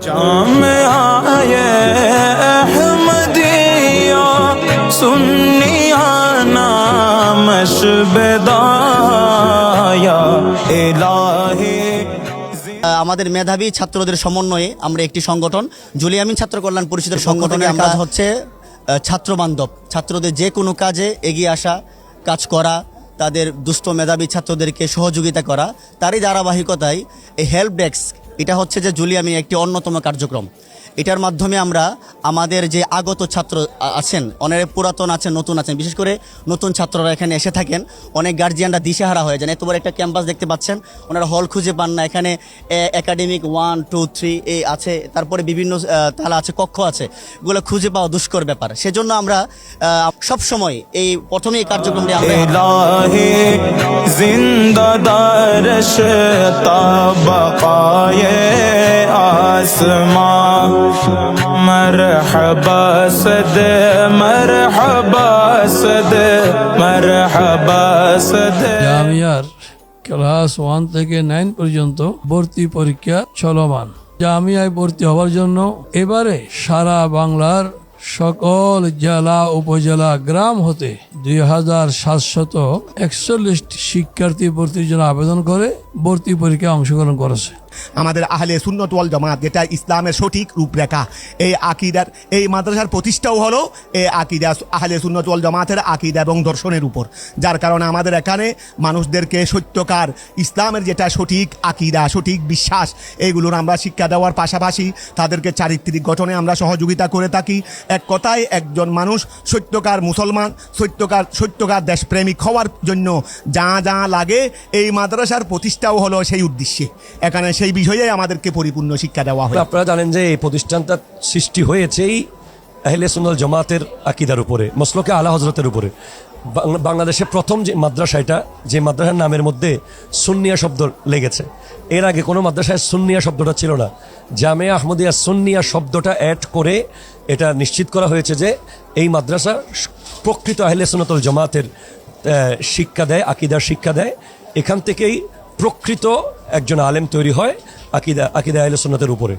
जाम आए अहमदिया सुन्निया नामश बेदाया इलाही আমাদের মেধাবী ছাত্রদের সমন্বয়ে আমরা একটি সংগঠন জুলিয়ামিন ছাত্র কল্যাণ পরিষদের সংগঠনের কাজ হচ্ছে আহ, ছাত্র বান্ধব ছাত্রদের যে কোনো কাজে এগিয়ে আসা কাজ করা তাদের দুস্থ মেধাবী ছাত্রদেরকে সহযোগিতা করা তারই ধারাবাহিকতায় এই হেল্প ডেস্ক এটা হচ্ছে যে জুলিয়ামিন একটি অন্যতম কার্যক্রম। এটার মাধ্যমে আমরা আমাদের যে আগত ছাত্র আছেন, অনেক পুরাতন আছেন, নতুন আছেন, বিশেষ করে নতুন ছাত্ররা এখানে এসে থাকেন, অনেক গার্জিয়ানরা দিশেহারা হয়ে যান। এতবার একটা ক্যাম্পাস দেখতে পাচ্ছেন, ওনারা হল খুঁজে পান না। এখানে একাডেমিক ওয়ান টু থ্রি এ আছে, তারপরে বিভিন্ন তালা আছে, কক্ষ আছে। এগুলো খুঁজে পাওয়া দুষ্কর ব্যাপার। সেজন্য আমরা সব সময় এই প্রথমে এই কার্যক্রমটি আমরা জিন্দাদার مرحبا سد مرحبا سد مرحبا سد জামিয়ার ক্লাস ওয়ান থেকে নাইন পর্যন্ত ভর্তি পরীক্ষা চলমান। জামিয়ায় ভর্তি হওয়ার জন্য এবারে সারা বাংলার সকল জেলা, উপজেলা, গ্রাম হতে দুই হাজার সাতশত একচল্লিশটি শিক্ষার্থী ভর্তির জন্য আবেদন করে ভর্তি পরীক্ষায় অংশগ্রহণ করেছে। আমাদের আহলে সুন্নত ওয়াল জামাত, যেটা ইসলামের সঠিক রূপরেখা। এই আকিদার, এই মাদ্রাসার প্রতিষ্ঠাও হলো এই আকিদা আহলে সুন্নত ওয়াল জামাতের আকিদা এবং দর্শনের উপর। যার কারণে আমাদের এখানে মানুষদেরকে সত্যকার, ইসলামের যেটা সঠিক আকিদা, সঠিক বিশ্বাস এইগুলোর আমরা শিক্ষা দেওয়ার পাশাপাশি তাদেরকে চারিত্রিক গঠনে আমরা সহযোগিতা করে থাকি। এক কথায় একজন মানুষ সত্যকার মুসলমান, সত্যকার সত্যকার দেশপ্রেমিক হওয়ার জন্য যা যা লাগে, এই মাদ্রাসার প্রতিষ্ঠাও হলো সেই উদ্দেশ্যে। এখানে সেই বিষয়ে আমাদেরকে পরিপূর্ণ শিক্ষা দেওয়া হয় আপনারা জানেন যে এই প্রতিষ্ঠানটা সৃষ্টি হয়েছেই আহলে সুন্নাল জমাতের আকিদার উপরে, মসলকে আলা হজরতের উপরে। বাংলা- বাংলাদেশে প্রথম যে মাদ্রাসা এটা, যে মাদ্রাসার নামের মধ্যে সুন্নিয়া শব্দ লেগেছে। এর আগে কোনো মাদ্রাসায় সুন্নিয়া শব্দটা ছিল না। জামে আহমদিয়া সুন্নিয়া শব্দটা অ্যাড করে এটা নিশ্চিত করা হয়েছে যে এই মাদ্রাসা প্রকৃত আহলে সুন্নতল জমাতের শিক্ষা দেয়, আকিদার শিক্ষা দেয়। এখান থেকেই প্রকৃত একজন আলেম তৈরি হয় আকিদা আকিদা আহলে উপরে।